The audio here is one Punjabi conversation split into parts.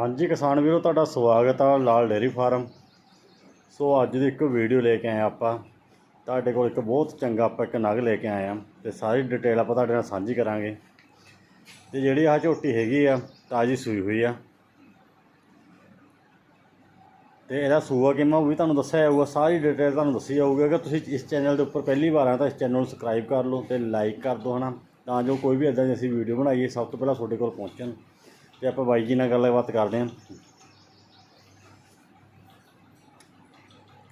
ਹਾਂਜੀ ਕਿਸਾਨ ਵੀਰੋ, ਤੁਹਾਡਾ ਸਵਾਗਤ ਆ ਲਾਲ ਡੇਅਰੀ ਫਾਰਮ। ਸੋ ਅੱਜ ਦੀ ਇੱਕ ਵੀਡੀਓ ਲੈ ਕੇ ਆਏ ਹਾਂ ਆਪਾਂ। ਤੁਹਾਡੇ ਕੋਲ ਇੱਕ ਬਹੁਤ ਚੰਗਾ ਆਪਾਂ ਇੱਕ ਨਗ ਲੈ ਕੇ ਆਏ ਆ ਤੇ ਸਾਰੀ ਡਿਟੇਲ ਆਪਾਂ ਤੁਹਾਡੇ ਨਾਲ ਸਾਂਝੀ ਕਰਾਂਗੇ। ਤੇ ਜਿਹੜੀ ਆਹ ਝੋਟੀ ਹੈਗੀ ਆ, ਤਾਜੀ ਸੂਈ ਹੋਈ ਆ। ਤੇ ਇਹਦਾ ਸੂਆ ਕਿਵੇਂ ਉਹ ਵੀ ਤੁਹਾਨੂੰ ਦੱਸਿਆ ਜਾਊਗਾ, ਸਾਰੀ ਡਿਟੇਲ ਤੁਹਾਨੂੰ ਦੱਸੀ ਜਾਊਗੀ। ਅਗਰ ਤੁਸੀਂ ਇਸ ਚੈਨਲ ਦੇ ਉੱਪਰ ਪਹਿਲੀ ਵਾਰ ਆ ਤਾਂ ਇਸ ਚੈਨਲ ਨੂੰ ਸਬਸਕ੍ਰਾਈਬ ਕਰ ਲਓ ਤੇ ਲਾਈਕ ਕਰ ਦਿਓ, ਹਨਾ? ਤਾਂ ਜੋ ਕੋਈ ਵੀ ਇਦਾਂ ਦੀ ਅਸੀਂ ਵੀਡੀਓ ਬਣਾਈਏ, ਸਭ ਤੋਂ ਪਹਿਲਾਂ ਤੁਹਾਡੇ ਕੋਲ ਪਹੁੰਚਣ। ਤੇ ਆਪਾਂ ਬਾਈ ਜੀ ਨਾਲ ਗੱਲਬਾਤ ਕਰਦੇ ਹਾਂ।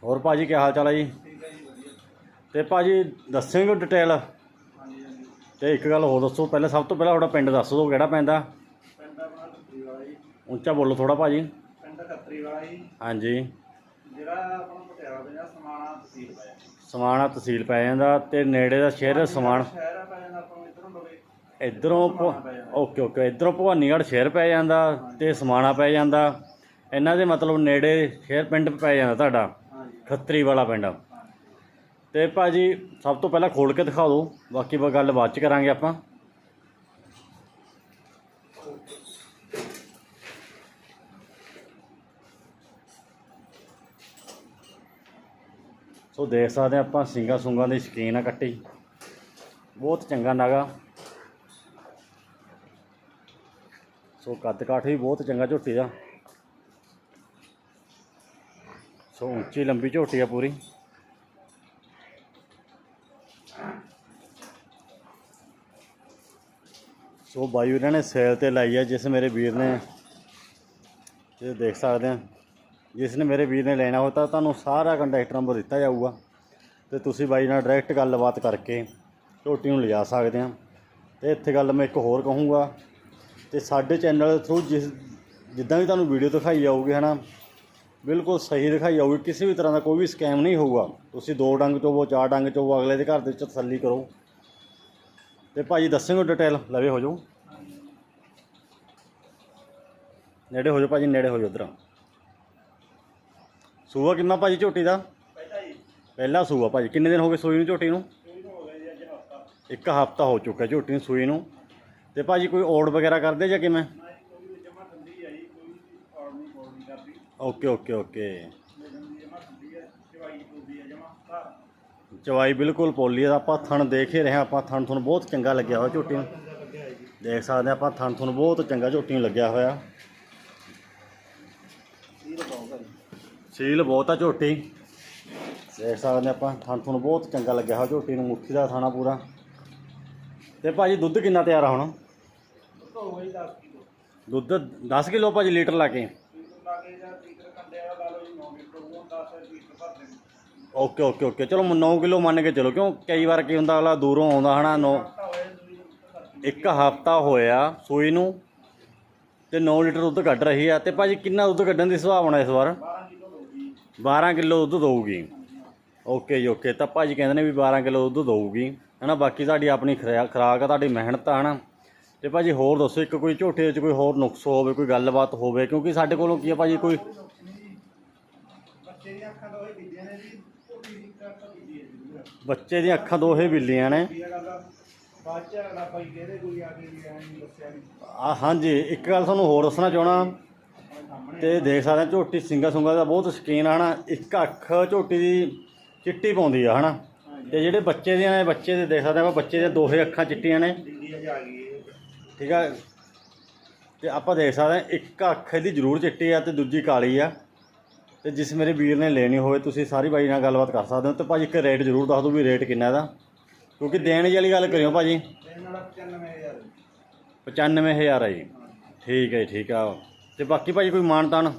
ਹੋਰ ਭਾਜੀ, ਕੀ ਹਾਲ ਚਾਲ ਹੈ ਜੀ? ਤੇ ਭਾਜੀ, ਦੱਸਿਓ ਡਿਟੇਲ ਤੇ ਇੱਕ ਗੱਲ ਹੋਰ ਦੱਸੋ, ਪਹਿਲਾਂ ਸਭ ਤੋਂ ਪਹਿਲਾਂ ਤੁਹਾਡਾ ਪਿੰਡ ਦੱਸ ਦਿਓ, ਕਿਹੜਾ ਪੈਂਦਾ ਪਿੰਡ ਆਪਣਾ ਖੱਤਰੀ ਵਾਲਾ ਜੀ ਉੱਚਾ ਬੋਲੋ ਥੋੜਾ ਭਾਜੀ। ਪਿੰਡ ਖੱਤਰੀ ਵਾਲਾ ਜੀ ਹਾਂਜੀ। ਜਿਹੜਾ ਆਪਣਾ ਪਟਿਆਲਾ ਦੇ ਨਾਲ ਸਮਾਣਾ ਤਹਿਸੀਲ ਪੈ ਜਾਂਦਾ ਸਮਾਣਾ ਤਹਿਸੀਲ ਪੈ ਜਾਂਦਾ ਤੇ ਨੇੜੇ ਦਾ ਸ਼ਹਿਰ ਸਮਾਨ ਸ਼ਹਿਰ ਆ ਪੈ ਜਾਂਦਾ ਆਪਾਂ ਨੂੰ ਇਧਰੋਂ ਲਵੇ ਇਧਰੋਂ ਓਕੇ ਓਕੇ, ਇਧਰੋਂ ਭਵਾਨੀਗੜ੍ਹ ਸ਼ਹਿਰ ਪੈ ਜਾਂਦਾ ਤੇ ਸਮਾਣਾ ਪੈ ਜਾਂਦਾ। ਇਹਨਾਂ ਦੇ ਮਤਲਬ ਨੇੜੇ ਸ਼ਹਿਰ ਪਿੰਡ ਪੈ ਜਾਂਦਾ ਤੁਹਾਡਾ, ਖੱਤਰੀ ਵਾਲਾ ਪਿੰਡ। ਤੇ ਭਾਜੀ, ਸਭ ਤੋਂ ਪਹਿਲਾਂ ਖੋਲ ਕੇ ਦਿਖਾ ਦਿਓ, ਬਾਕੀ ਵਾ ਗੱਲ ਬਾਅਦ ਚ ਕਰਾਂਗੇ ਆਪਾਂ। ਸੋ ਦੇਖ ਸਕਦੇ ਹਾਂ ਆਪਾਂ ਸਿੰਗਾ ਸੁੰਗਾ ਦੀ ਸ਼ਕੀਨ ਆ ਕੱਟੀ। ਬਹੁਤ ਚੰਗਾ ਨਾਗਾ। ਸੋ ਕੱਦ ਕਾਠ ਵੀ ਬਹੁਤ ਚੰਗਾ ਝੋਟੀ ਦਾ ਸੋ ਉੱਚੀ ਲੰਬੀ ਝੋਟੀ ਆ ਪੂਰੀ। ਸੋ ਬਾਈ ਉਹਨਾਂ ਨੇ ਸੇਲ ਤੇ ਲਾਈ ਆ, ਜਿਸ ਮੇਰੇ ਵੀਰ ਨੇ, ਇਹ ਦੇਖ ਸਕਦੇ ਆ। ਜਿਸ ਨੇ ਮੇਰੇ ਵੀਰ ਨੇ ਲੈਣਾ ਹੋ ਤਾਂ ਤੁਹਾਨੂੰ ਸਾਰਾ ਕੰਟੈਕਟ ਨੰਬਰ ਦਿੱਤਾ ਜਾਊਗਾ। ਤੇ ਤੁਸੀਂ ਬਾਈ ਨਾਲ ਡਾਇਰੈਕਟ ਗੱਲਬਾਤ ਕਰਕੇ ਝੋਟੀ ਨੂੰ ਲਿਜਾ ਸਕਦੇ ਆ। ਤੇ ਇੱਥੇ ਗੱਲ ਮੈਂ ਇੱਕ ਹੋਰ ਕਹੂੰਗਾ। ਤੇ ਸਾਡੇ ਚੈਨਲ ਦੇ ਥਰੂ ਜਿਸ ਜਿੱਦਾਂ ਵੀ ਤੁਹਾਨੂੰ ਵੀਡੀਓ ਦਿਖਾਈ ਜਾਊਗੀ, ਹਨਾ, ਬਿਲਕੁਲ ਸਹੀ ਦਿਖਾਈ ਜਾਊਗੀ। ਕਿਸੇ ਵੀ ਤਰ੍ਹਾਂ ਦਾ ਕੋਈ ਵੀ ਸਕੈਮ ਨਹੀਂ ਹੋਊਗਾ। ਤੁਸੀਂ ਦੋ ਡੰਗ ਚੋਵੋ, ਚਾਰ ਡੰਗ ਚੋਵੋ, ਅਗਲੇ ਦੇ ਘਰ ਦੇ ਵਿੱਚ ਤਸੱਲੀ ਕਰੋ। ਤੇ ਭਾਜੀ ਦੱਸਿਓ ਡਿਟੇਲ ਲਵੇ ਹੋ ਜਾਓ ਨੇੜੇ ਹੋ ਜਾਓ ਭਾਜੀ, ਨੇੜੇ ਹੋ ਜਾਓ ਉਧਰ ਸੂਆ ਕਿੰਨਾ ਭਾਜੀ ਝੋਟੀ ਦਾ? ਪਹਿਲਾਂ ਜੀ ਪਹਿਲਾ ਸੂਆ। ਭਾਜੀ ਕਿੰਨੇ ਦਿਨ ਹੋ ਗਏ ਸੂਈ ਨੂੰ ਝੋਟੀ ਨੂੰ? ਇੱਕ ਹਫਤਾ। ਹੋ ਚੁੱਕਾ ਝੋਟੀ ਨੂੰ, ਸੂਈ ਨੂੰ। ਤੇ ਭਾਜੀ ਕੋਈ ਔੜ ਵਗੈਰਾ ਕਰਦੇ ਜਾਂ ਕਿਵੇਂ? Okay okay okay. ਚਵਾਈ ਬਿਲਕੁਲ ਪੋਲੀ ਆ, ਆਪਾਂ ਥਣ ਦੇਖ ਹੀ ਰਹੇ ਹਾਂ, ਆਪਾਂ ਥਣ ਤੁਹਾਨੂੰ ਬਹੁਤ ਚੰਗਾ ਲੱਗਿਆ ਹੋਇਆ ਝੋਟੀ ਨੂੰ। ਦੇਖ ਸਕਦੇ ਹਾਂ, ਆਪਾਂ ਥਣ ਤੁਹਾਨੂੰ ਬਹੁਤ ਚੰਗਾ ਝੋਟੀ ਨੂੰ ਲੱਗਿਆ ਹੋਇਆ। ਸੀਲ ਬਹੁਤ ਆ ਝੋਟੀ। ਦੇਖ ਸਕਦੇ ਹਾਂ, ਆਪਾਂ ਥਣ ਤੁਹਾਨੂੰ ਬਹੁਤ ਚੰਗਾ ਲੱਗਿਆ ਹੋਇਆ ਝੋਟੀ ਨੂੰ, ਮੁੱਠੀ ਦਾ ਥਾਣਾ ਪੂਰਾ। ਤੇ ਭਾਜੀ ਦੁੱਧ ਕਿੰਨਾ ਤਿਆਰ ਆ ਹੁਣ? ਤੋਂ ਹੋ ਗਈ 10 ਕਿਲੋ। ਦੁੱਧ 10 ਕਿਲੋ ਭਾਜੀ ਲੀਟਰ ਲਾ ਕੇ। ਕਿਲੋ ਲਾ ਕੇ ਜਾਂ ਲੀਟਰ ਕੰਡੇ ਵਾਲਾ ਲਾ ਲਓ ਜੀ 9 ਲੀਟਰ ਉਹ 10 ਲੀਟਰ ਭਰ ਦੇਣ। Okay okay okay. ਚਲੋ 9 ਕਿਲੋ ਮੰਨ ਕੇ ਚਲੋ ਕਿਉਂ ਕਈ ਵਾਰ ਕੀ ਹੁੰਦਾ ਅਗਲਾ ਦੂਰੋਂ ਆਉਂਦਾ ਹਨਾ 9 ਹਫਤਾ ਹੋਇਆ ਦੂਜੀ ਨੂੰ ਭਰ ਇੱਕ ਹਫਤਾ ਹੋਇਆ ਸੂਈ ਨੂੰ ਤੇ 9 ਲੀਟਰ ਦੁੱਧ ਕੱਢ ਰਹੀ ਆ ਤੇ ਭਾਜੀ ਕਿੰਨਾ ਦੁੱਧ ਕੱਢਣ ਦੀ ਸੁਭਾਵਨਾ ਇਸ ਵਾਰ? 12 ਕਿਲੋ ਹੋਊਗੀ 12 ਕਿਲੋ ਦੁੱਧ ਦਊਗੀ। ਓਕੇ ਜੀ ਓਕੇ। ਤਾਂ ਭਾਜੀ ਕਹਿੰਦੇ ਨੇ ਵੀ 12 ਕਿਲੋ ਦੁੱਧ ਦਊਗੀ। ਹਨਾ ਬਾਕੀ ਤੁਹਾਡੀ ਆਪਣੀ ਖੁਰਾ- ਖੁਰਾਕ ਆ ਤੁਹਾਡੀ ਮਿਹਨਤ ਆ ਹਨਾ। ਤੇ ਭਾਜੀ ਹੋਰ ਦੱਸੋ ਇੱਕ ਕੋਈ ਝੋਟੇ ਵਿੱਚ ਕੋਈ ਹੋਰ ਨੁਕਸ ਹੋਵੇ ਕੋਈ ਗੱਲਬਾਤ ਹੋਵੇ ਕਿਉਂਕਿ ਸਾਡੇ ਕੋਲੋਂ ਕੀ ਆ ਭਾਜੀ ਕੋਈ ਬੱਚੇ ਦੀਆਂ ਅੱਖਾਂ ਦੋਹੇ ਬਿੱਲੀਆਂ ਨੇ ਜੀ ਝੋਟੀ ਦੀ ਇੱਕ ਅੱਖ ਬਿੱਲੀ ਹੈ ਜੀ। ਬੱਚੇ ਦੀਆਂ ਅੱਖਾਂ ਦੋਹੇ ਬਿੱਲੀਆਂ ਨੇ। ਹਾਂਜੀ ਇੱਕ ਗੱਲ ਤੁਹਾਨੂੰ ਹੋਰ ਦੱਸਣਾ ਚਾਹਣਾ ਤੇ ਦੇਖ ਸਕਦੇ ਝੋਟੀ ਸਿੰਗਾ ਸੁੰਗਾ ਦਾ ਬਹੁਤ ਸ਼ੌਕੀਨ ਆ ਹਨਾ? ਇੱਕ ਅੱਖ ਝੋਟੀ ਦੀ ਚਿੱਟੀ ਪਾਉਂਦੀ ਆ ਹਨਾ? ਤੇ ਜਿਹੜੇ ਬੱਚੇ ਦੀਆਂ ਨੇ ਬੱਚੇ ਦੇ ਦੇਖ ਸਕਦੇ ਆਪਾਂ ਬੱਚੇ ਦੀਆਂ ਦੋਹੇ ਅੱਖਾਂ ਚਿੱਟੀਆਂ ਨੇ। ਠੀਕ ਆ? ਤੇ ਆਪਾਂ ਦੇਖ ਸਕਦੇ ਹਾਂ ਇੱਕ ਅੱਖ ਇਹਦੀ ਜ਼ਰੂਰ ਚਿੱਟੀ ਆ ਤੇ ਦੂਜੀ ਕਾਲੀ ਆ। ਤੇ ਜਿਸ ਮੇਰੇ ਵੀਰ ਨੇ ਲੈਣੀ ਹੋਵੇ ਤੁਸੀਂ ਸਾਰੀ ਬਾਈ ਨਾਲ ਗੱਲਬਾਤ ਕਰ ਸਕਦੇ ਹੋ। ਤੇ ਭਾਜੀ ਇੱਕ ਰੇਟ ਜ਼ਰੂਰ ਦੱਸ ਦਿਓ ਵੀ ਰੇਟ ਕਿੰਨਾ ਇਹਦਾ। ਕਿਉਂਕਿ ਦੇਣ ਵਾਲੀ ਗੱਲ ਕਰਿਓ ਭਾਜੀ। ਦੇਣ ਵਾਲਾ 95000 95000 ਆ ਜੀ। ਠੀਕ ਹੈ ਜੀ, ਠੀਕ ਆ। ਤੇ ਬਾਕੀ ਭਾਜੀ ਕੋਈ ਮਾਨਤਾਨ?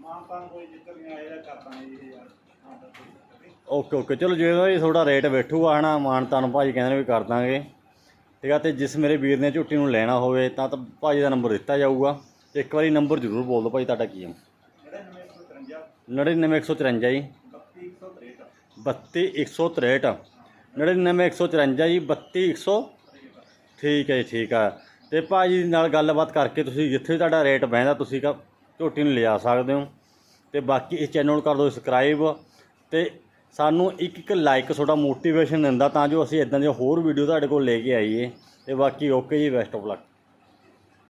ਮਾਂ ਤਾਂ ਕੋਈ ਜ਼ਿਕਰ ਨਹੀਂ ਆਏਗਾ ਕਰਦਾ ਜੀ ਯਾਰ ਹਾਂ ਤਾਂ ਕੋਈ ਚੱਕਰ ਨਹੀਂ। Okay okay. ਚਲੋ ਜਿਹੜਾ ਵੀ ਥੋੜਾ ਰੇਟ ਬੈਠੂਗਾ ਹਨਾ ਮਾਨਤਾਨ ਭਾਜੀ ਕਹਿੰਦੇ ਨੇ ਵੀ ਕਰ ਦਾਂਗੇ। ਠੀਕ ਆ, ਤੇ ਜਿਸ ਮੇਰੇ ਵੀਰ ਨੇ ਝੁੱਟੀ ਨੂੰ ਲੈਣਾ ਹੋਵੇ, ਤਾਂ ਤਾਂ ਭਾਜੀ ਦਾ ਨੰਬਰ ਦਿੱਤਾ ਜਾਊਗਾ। ਤੇ ਇੱਕ ਵਾਰੀ ਨੰਬਰ ਜ਼ਰੂਰ ਬੋਲ ਦਿਓ ਭਾਜੀ ਤੁਹਾਡਾ ਕੀ ਹੈ 99153 99153 ਜੀ। 32163 32163 99154 ਜੀ 32100 ਠੀਕ ਹੈ ਜੀ, ਠੀਕ ਆ। ਤੇ ਭਾਜੀ ਨਾਲ ਗੱਲਬਾਤ ਕਰਕੇ ਤੁਸੀਂ ਜਿੱਥੇ ਵੀ ਤੁਹਾਡਾ ਰੇਟ ਬਹਿੰਦਾ, ਤੁਸੀਂ ਕਾ ਝੋਟੀ ਨੂੰ ਲਿਜਾ ਸਕਦੇ ਹੋ। ਤੇ ਬਾਕੀ ਇਸ ਚੈਨਲ ਨੂੰ ਕਰ ਦਿਓ ਸਬਸਕ੍ਰਾਈਬ। ਤੇ ਸਾਨੂੰ ਇੱਕ ਇੱਕ ਲਾਈਕ ਤੁਹਾਡਾ ਮੋਟੀਵੇਸ਼ਨ ਦਿੰਦਾ ਤਾਂ ਜੋ ਅਸੀਂ ਇਦਾਂ ਦੀਆਂ ਹੋਰ ਵੀਡੀਓ ਤੁਹਾਡੇ ਕੋਲ ਲੈ ਕੇ ਆਈਏ। ਤੇ ਬਾਕੀ ਓਕੇ ਜੀ ਬੈਸਟ ਆਫ ਲੱਕ